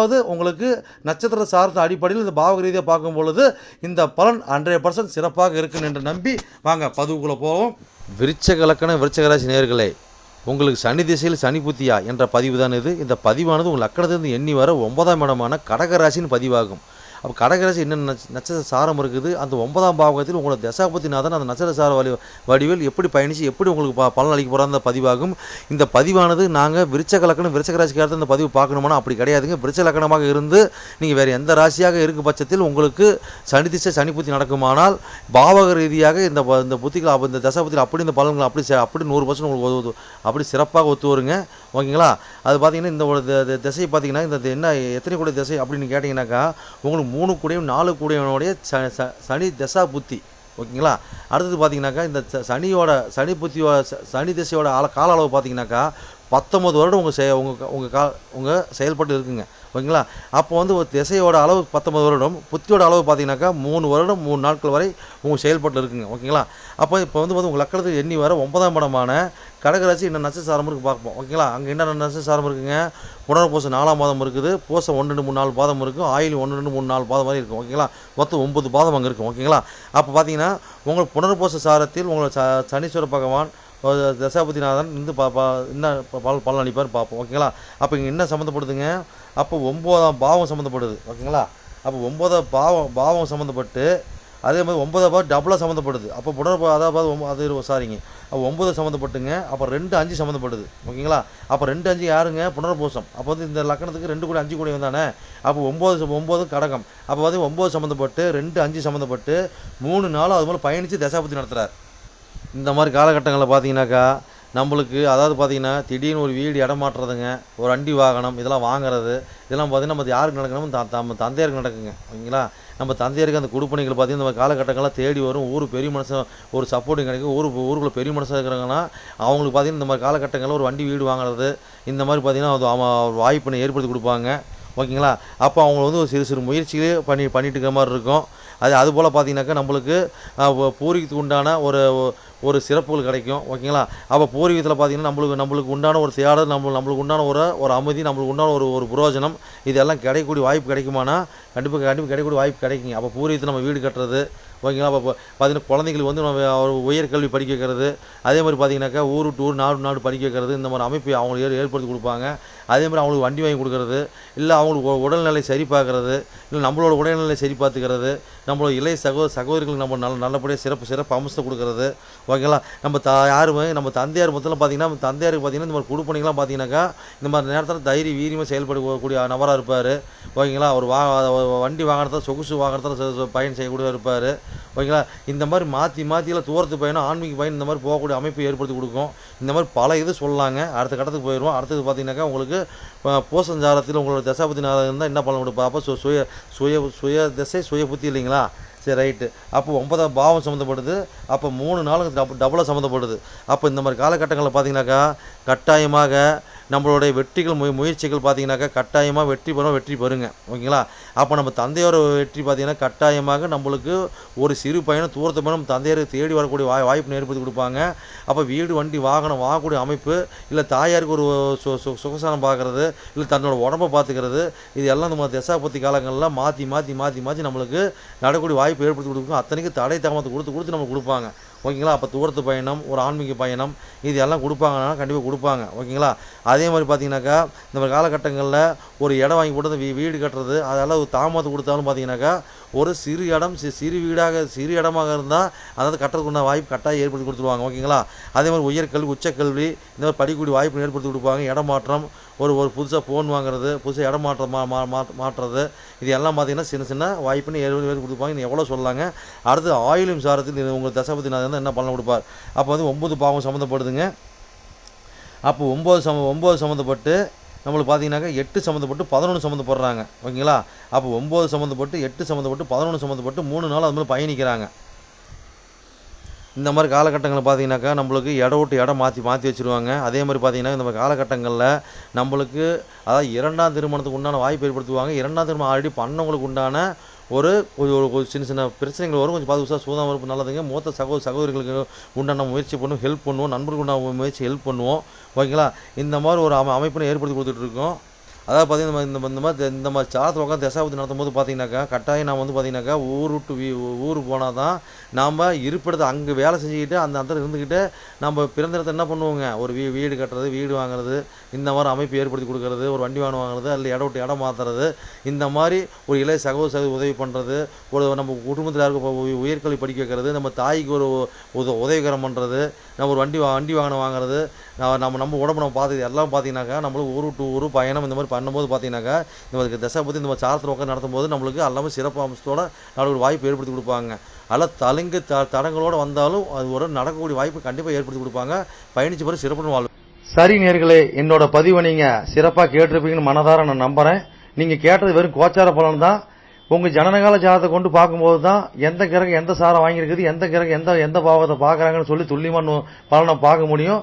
அதாவது உங்களுக்கு நட்சத்திர சார்ந்த அடிப்படையில் இந்த பாவக ரீதியாக பார்க்கும் பொழுது இந்த பலன் ஹண்ட்ரட் பர்சன்ட் சிறப்பாக இருக்குன்னு என்று நம்பி வாங்க பதிவுக்குள்ளே போவோம். விருச்சக லக்கண விருச்சக ராசி நேர்களே உங்களுக்கு சனி திசையில் சனி புத்தியா என்ற பதிவு தான் இது. இந்த பதிவானது உங்கள் லக்கணத்திலிருந்து எண்ணி வர ஒன்பதாம் இடமான கடகராசின்னு பதிவாகும். அப்போ கடகராசி என்ன நட்சத்திர சாரம் இருக்குது? அந்த ஒன்பதாம் பாவகத்தில் உங்களோட தசாபதிநாதன் அந்த நட்சத்திர சார வடி வடிவில் எப்படி பயணித்து எப்படி உங்களுக்கு ப பலன் அளிக்க போகிற அந்த பதிவாகும். இந்த பதிவானது நாங்கள் விருச்சக லக்கணம் விருச்சக ராசிக்காரத்தை இந்த பதிவு பார்க்கணுமானா அப்படி கிடையாதுங்க. விருச்ச லக்கணமாக இருந்து நீங்கள் வேறு எந்த ராசியாக இருக்கும் பட்சத்தில் உங்களுக்கு சனி திசை சனி புத்தி நடக்குமானால் பாவக ரீதியாக இந்த இந்த புத்திகள் இந்த தசாபத்தில் அப்படி இந்த பலன்கள் அப்படி அப்படி நூறு பர்சன்ட் உங்களுக்கு அப்படி சிறப்பாக ஒத்து வருங்க. ஓகேங்களா? அது பார்த்தீங்கன்னா இந்த ஒரு திசை பார்த்தீங்கன்னா இந்த என்ன எத்தனை கூட திசை அப்படின்னு கேட்டிங்கனாக்கா உங்களுக்கு மூணு கூடையும் நாலு கூடையனுடைய ச ச- சனி திசா புத்தி. ஓகேங்களா? அடுத்தது பார்த்தீங்கன்னாக்கா இந்த ச- சனியோட சனி புத்தியோட ச- சனி திசையோட ஆள கால அளவு பார்த்தீங்கன்னாக்கா பத்தொம்பது வருடம் உங்கள் செய உங்கள் உங்கள் கா உங்கள் செயல்பட்டு இருக்குங்க. ஓகேங்களா? அப்போ வந்து ஒரு திசையோட அளவு பத்தொம்பது வருடம் புத்தியோட அளவு பார்த்தீங்கன்னாக்கா மூணு வருடம் மூணு நாட்கள் வரை உங்கள் செயல்பட்டு இருக்குங்க. ஓகேங்களா? அப்போ இப்போ வந்து வந்து உங்கள் லக்கணத்துக்கு எண்ணி வர ஒன்பதாம் படமான கடகராசி என்ன நட்சத்திரம் இருக்குது பார்ப்போம். ஓகேங்களா? அங்கே என்ன நட்சத்திரம் இருக்குங்க? புனர்பூசம் நாலாம் பாதம் இருக்குது. பூசம் ஒன்று ரெண்டு மூணு நாலு பாதம் இருக்கும் ஆயில் ஒன்று ரெண்டு மூணு நாலு பாதம் வரைக்கும் இருக்கும் ஓகேங்களா? மொத்தம் ஒன்பது பாதம் அங்கே இருக்கும் ஓகேங்களா? அப்போ பார்த்தீங்கன்னா உங்கள் புனர்பூச சாரத்தில் உங்களை ச சனீஸ்வர பகவான் தசாபதிநாதன் இருந்து பா பா என்ன பலன் பலன் அளிப்பார் பார்ப்போம். ஓகேங்களா? அப்போ இங்கே என்ன சம்மந்தப்படுதுங்க அப்போ ஒம்போதாம் பாவம் சம்மந்தப்படுது ஓகேங்களா? அப்போ ஒம்போதாம் பாவம் பாவம் சம்மந்தப்பட்டு அதே மாதிரி ஒன்பதாம் பாவம் டபுளாக சம்மந்தப்படுது அப்போ புனர் அதாவது ஒம்பது அது சாரிங்க அப்போ ஒம்பது சம்மந்தப்பட்டுங்க அப்போ ரெண்டு அஞ்சு சம்மந்தப்படுது ஓகேங்களா? அப்போ ரெண்டு அஞ்சு யாருங்க? புனர்பூசம். அப்போ வந்து இந்த லக்கணத்துக்கு ரெண்டு கூட அஞ்சு கூட வந்தானே அப்போ ஒம்பது ஒம்பது கடகம். அப்போ வந்து ஒம்பது சம்மந்தப்பட்டு ரெண்டு அஞ்சு சம்மந்தப்பட்டு மூணு நாளும் அது மாதிரி பயணித்து தசாபதி நடத்துகிறார் இந்த மாதிரி காலகட்டங்களில் பார்த்தீங்கன்னாக்கா நம்மளுக்கு அதாவது பார்த்தீங்கன்னா திடீர்னு ஒரு வீடு இடம் மாற்றுறதுங்க ஒரு வண்டி வாகனம் இதெல்லாம் வாங்குறது இதெல்லாம் பார்த்தீங்கன்னா நம்ம யாருக்கு நடக்கணும் த- நம்ம தந்தையருக்கு நடக்குங்க ஓகேங்களா? நம்ம தந்தையருக்கு அந்த குடுப்பணிகள் பார்த்தீங்கன்னா நம்ம காலகட்டங்கள்லாம் தேடி வரும் ஊர் பெரிய மனுஷன் ஒரு சப்போர்ட்டிங் கிடைக்கும் ஊர் ஊருக்குள்ளே பெரிய மனுஷன் இருக்கிறாங்கன்னா அவங்களுக்கு பார்த்தீங்கன்னா இந்த மாதிரி காலகட்டங்களில் ஒரு வண்டி வீடு வாங்குறது இந்த மாதிரி பார்த்தீங்கன்னா அது அவன் ஒரு வாய்ப்பினை ஏற்படுத்தி கொடுப்பாங்க ஓகேங்களா? அப்போ அவங்க வந்து ஒரு சிறு சிறு முயற்சிகளே பண்ணி பண்ணிட்டு இருக்கிற மாதிரி இருக்கும். அது அதுபோல் பார்த்தீங்கன்னாக்கா நம்மளுக்கு பூர்வீகத்துக்கு உண்டான ஒரு ஒரு சிறப்புகள் கிடைக்கும். ஓகேங்களா? அப்போ பூர்வீகத்தில் பார்த்தீங்கன்னா நம்மளுக்கு நம்மளுக்கு உண்டான ஒரு சேடல் நம்ம நம்மளுக்கு உண்டான ஒரு ஒரு அமைதி நம்மளுக்கு உண்டான ஒரு ஒரு புரோஜனம் இதெல்லாம் கிடைக்கக்கூடிய வாய்ப்பு கிடைக்குமானா கண்டிப்பாக கண்டிப்பாக கிடைக்கக்கூடிய வாய்ப்பு கிடைக்குங்க. அப்போ பூர்வீகத்தில் நம்ம வீடு கட்டுறது ஓகேங்களா? அப்போ பார்த்தீங்கன்னா குழந்தைங்களுக்கு வந்து நம்ம ஒரு உயர்கல்வி படிக்க வைக்கிறது அதே மாதிரி பார்த்தீங்கன்னாக்கா ஊர் விட்டு ஊர் நாடு நாடு படிக்க வைக்கிறது இந்த மாதிரி அமைப்பு அவங்களுக்கு ஏற் ஏற்படுத்தி கொடுப்பாங்க. அதே மாதிரி அவங்களுக்கு வண்டி வாங்கி கொடுக்கறது இல்லை அவங்களுக்கு உடல்நிலை சரி பார்க்கறது இல்லை நம்மளோட உடல்நிலை சரி பார்த்துக்கிறது நம்மளோட இளைய சகோ சகோதரிகளுக்கு நம்ம நல்ல நல்லபடியாக சிறப்பு சிறப்பு அம்சத்தை கொடுக்கறது. ஓகேங்களா? நம்ம த யாருமே நம்ம தந்தையார் மொத்தத்தில் பார்த்தீங்கன்னா நம்ம தந்தையாருக்கு பார்த்தீங்கன்னா இந்த மாதிரி குடுப்பணிகள்லாம் பார்த்தீங்கன்னாக்கா இந்த மாதிரி நேரத்தில் தைரிய வீரியமாக செயல்படக்கூடிய நபராக இருப்பார். ஓகேங்களா? ஒரு வா வண்டி வாகனத்தில் சொகுசு வாகனத்தில் பயன் செய்யக்கூடிய இருப்பார். ஓகேங்களா? இந்த மாதிரி மாற்றி மாற்றியில் தூரத்து பயணம் ஆன்மீக பயணம் இந்த மாதிரி போகக்கூடிய அமைப்பு ஏற்படுத்தி கொடுக்கும். இந்த மாதிரி பல இது சொல்லலாங்க அடுத்த கட்டத்துக்கு போயிடுவோம் அடுத்தது பார்த்தீங்கன்னாக்கா உங்களுக்கு அஹ், பூசஞ்சாரத்தில் உங்களோட தசாபதி நாதம் இருந்தால் என்ன பண்ண கொடுப்பா அப்போ சுய சுய சுய திசை சுய புத்தி இல்லைங்களா? 있다. சரி ரைட்டு அப்போ ஒன்பதாம் பாவம் சம்மந்தப்படுது அப்போ மூணு நாளுக்கு டபுள் டபுளாக சம்மந்தப்படுது அப்போ இந்த மாதிரி காலகட்டங்களில் பார்த்தீங்கன்னாக்கா கட்டாயமாக நம்மளுடைய வெற்றிகள் முய முயற்சிகள் பார்த்தீங்கன்னாக்கா கட்டாயமாக வெற்றி பெறும் வெற்றி பெறுங்க. ஓகேங்களா? அப்போ நம்ம தந்தையோட வெற்றி பார்த்தீங்கன்னா கட்டாயமாக நம்மளுக்கு ஒரு சிறு பயணம் தூரத்து பயணம் தந்தையரை தேடி வரக்கூடிய வாய் வாய்ப்பு ஏற்படுத்தி கொடுப்பாங்க. அப்போ வீடு வண்டி வாகனம் வாங்கக்கூடிய அமைப்பு இல்லை தாயாருக்கு ஒரு சு சு சுகசானம் பார்க்குறது இல்லை தன்னோட உடம்பை பார்த்துக்கிறது இது எல்லாம் நம்ம தசாபத்தி காலங்களில் மாற்றி மாற்றி மாற்றி மாற்றி நம்மளுக்கு நடக்கூடிய வாய்ப்பு ஏற்படுத்தி கொடுக்கும் அத்தனைக்கு தடை தாமத்தை கொடுத்து கொடுத்து நம்ம கொடுப்பாங்க. ஓகேங்களா? அப்போ தூரத்து பயணம் ஒரு ஆன்மீக பயணம் இது எல்லாம் கொடுப்பாங்கன்னா கண்டிப்பாக கொடுப்பாங்க. ஓகேங்களா? அதே மாதிரி பார்த்தீங்கன்னாக்கா இந்த மாதிரி காலகட்டங்களில் ஒரு இடம் வாங்கி கொடுத்து வீ வீடு கட்டுறது அதெல்லாம் ஒரு தாமதம் கொடுத்தாலும் பார்த்தீங்கன்னாக்கா ஒரு சிறு இடம் சிறு வீடாக சிறு இடமாக இருந்தால் அதாவது கட்டுறதுக்குண்டான வாய்ப்பு கட்டாயம் ஏற்படுத்தி கொடுத்துருவாங்க. ஓகேங்களா? அதே மாதிரி உயர்கல்வி உச்சக்கல்வி இந்த மாதிரி படிக்கக்கூடிய வாய்ப்பு ஏற்படுத்தி கொடுப்பாங்க. இடமாற்றம் ஒரு ஒரு புதுசாக ஃபோன் வாங்குறது புதுசாக இடம் மாற்றம் மா மா- மா- மாற்றுறது இது எல்லாம் பார்த்தீங்கன்னா சின்ன சின்ன வாய்ப்புன்னு ஏற்படுத்தி ஏற்படுத்தி கொடுப்பாங்க. இன்னும் எவ்வளோ சொல்லலாங்க. அடுத்து ஆயிலும் சாரத்தில் இது உங்களுக்கு தசபதி நாதன் என்ன பலன் கொடுப்பார்? அப்போ வந்து ஒம்பது பாவம் சம்மந்தப்படுதுங்க அப்போ ஒம்பது சம ஒம்பது சம்மந்தப்பட்டு நம்மளுக்கு பார்த்தீங்கன்னாக்கா எட்டு சம்மந்தப்பட்டு பதினொன்று சம்மந்தப்படுறாங்க ஓகேங்களா? அப்போ ஒம்பது சம்மந்தப்பட்டு எட்டு சம்மந்தப்பட்டு பதினொன்று சம்மந்தப்பட்டு மூணு நாள் அது மாதிரி பயணிக்கிறாங்க. இந்த மாதிரி காலகட்டங்களில் பார்த்தீங்கன்னாக்கா நம்மளுக்கு இடம் விட்டு இடம் மாற்றி மாற்றி வச்சுருவாங்க. அதே மாதிரி பார்த்தீங்கன்னா இந்த மாதிரி காலகட்டங்களில் நம்மளுக்கு அதாவது இரண்டாம் திருமணத்துக்கு உண்டான வாய்ப்பு ஏற்படுத்துவாங்க. இரண்டாம் திருமணம் ஆல்ரெடி பண்ணவங்களுக்கு உண்டான ஒரு ஒரு ஒரு சின்ன சின்ன பிரச்சனைகள் வரும். கொஞ்சம் பாதுகாப்பு சூதாம இருப்பு நல்லதுங்க. மூத்த சகோதர சகோதரிகளுக்கு உண்டான முயற்சி பண்ணுவோம் ஹெல்ப் பண்ணுவோம் நண்பர்களுக்கு உண்டான முயற்சி ஹெல்ப் பண்ணுவோம். ஓகேங்களா? இந்த மாதிரி ஒரு அமை அமைப்பினை ஏற்படுத்தி கொடுத்துட்டு இருக்கோம். அதாவது பார்த்தீங்கன்னா இந்த இந்த மாதிரி இந்த மாதிரி சாதத்தில் உட்காந்து தசாபதி நடத்தும் போது பார்த்தீங்கன்னாக்கா கட்டாயம் நாம் வந்து பார்த்தீங்கன்னாக்கா ஊர் விட்டு வீ ஊருக்கு போனால் தான் நாம் இருப்பிடத்தை அங்கே வேலை செஞ்சுக்கிட்டு அந்த இடத்துல இருந்துக்கிட்டு நம்ம பிறந்த இடத்துல என்ன பண்ணுவோங்க? ஒரு வீ வீடு கட்டுறது வீடு வாங்குறது இந்த மாதிரி அமைப்பு ஏற்படுத்தி கொடுக்கறது ஒரு வண்டி வாகனம் வாங்குறது அதில் இடம் விட்டு இடம் மாற்றுறது இந்த மாதிரி ஒரு இளைய சகோதர சகோதரி உதவி பண்ணுறது ஒரு நம்ம குடும்பத்தில் இருக்க உயர்கல்வி படிக்க வைக்கிறது நம்ம தாய்க்கு ஒரு உத உதவிகரம் பண்ணுறது நம்ம ஒரு வண்டி வா- வண்டி வாகனம் வாங்குறது நம்ம நம்ம உடம்பு நம்ம பார்த்து எல்லாம் பார்த்தீங்கன்னாக்கா நம்மளுக்கு ஊர் டூ ஊர் பயணம் இந்த மாதிரி பண்ணும்போது பார்த்தீங்கன்னாக்கா நம்மளுக்கு தசை பற்றி இந்த மாதிரி சாரத்தில் உட்காந்து நடத்தும் போது நம்மளுக்கு எல்லாமே சிறப்பு அம்சத்தோட நம்மளுக்கு ஒரு வாய்ப்பு ஏற்படுத்தி கொடுப்பாங்க. அதெல்லாம் தலுங்கு த தடங்களோடு வந்தாலும் அது ஒரு நடக்கக்கூடிய வாய்ப்பு கண்டிப்பாக ஏற்படுத்தி கொடுப்பாங்க. பயணிச்ச பிறகு சிறப்புன்னு வாழ்வு சரி நேர்களே என்னோட பதிவை நீங்கள் சிறப்பாக கேட்டிருப்பீங்கன்னு மனதார நான் நம்புகிறேன் நீங்கள் கேட்டது வெறும் கோச்சார பலன் தான். உங்கள் ஜனனகால ஜாதத்தை கொண்டு பார்க்கும்போது தான் எந்த கிரகம் எந்த சாரம் வாங்கியிருக்குது எந்த கிரகம் எந்த எந்த பாவத்தை பார்க்குறாங்கன்னு சொல்லி துல்லியமான பலனை பார்க்க முடியும்.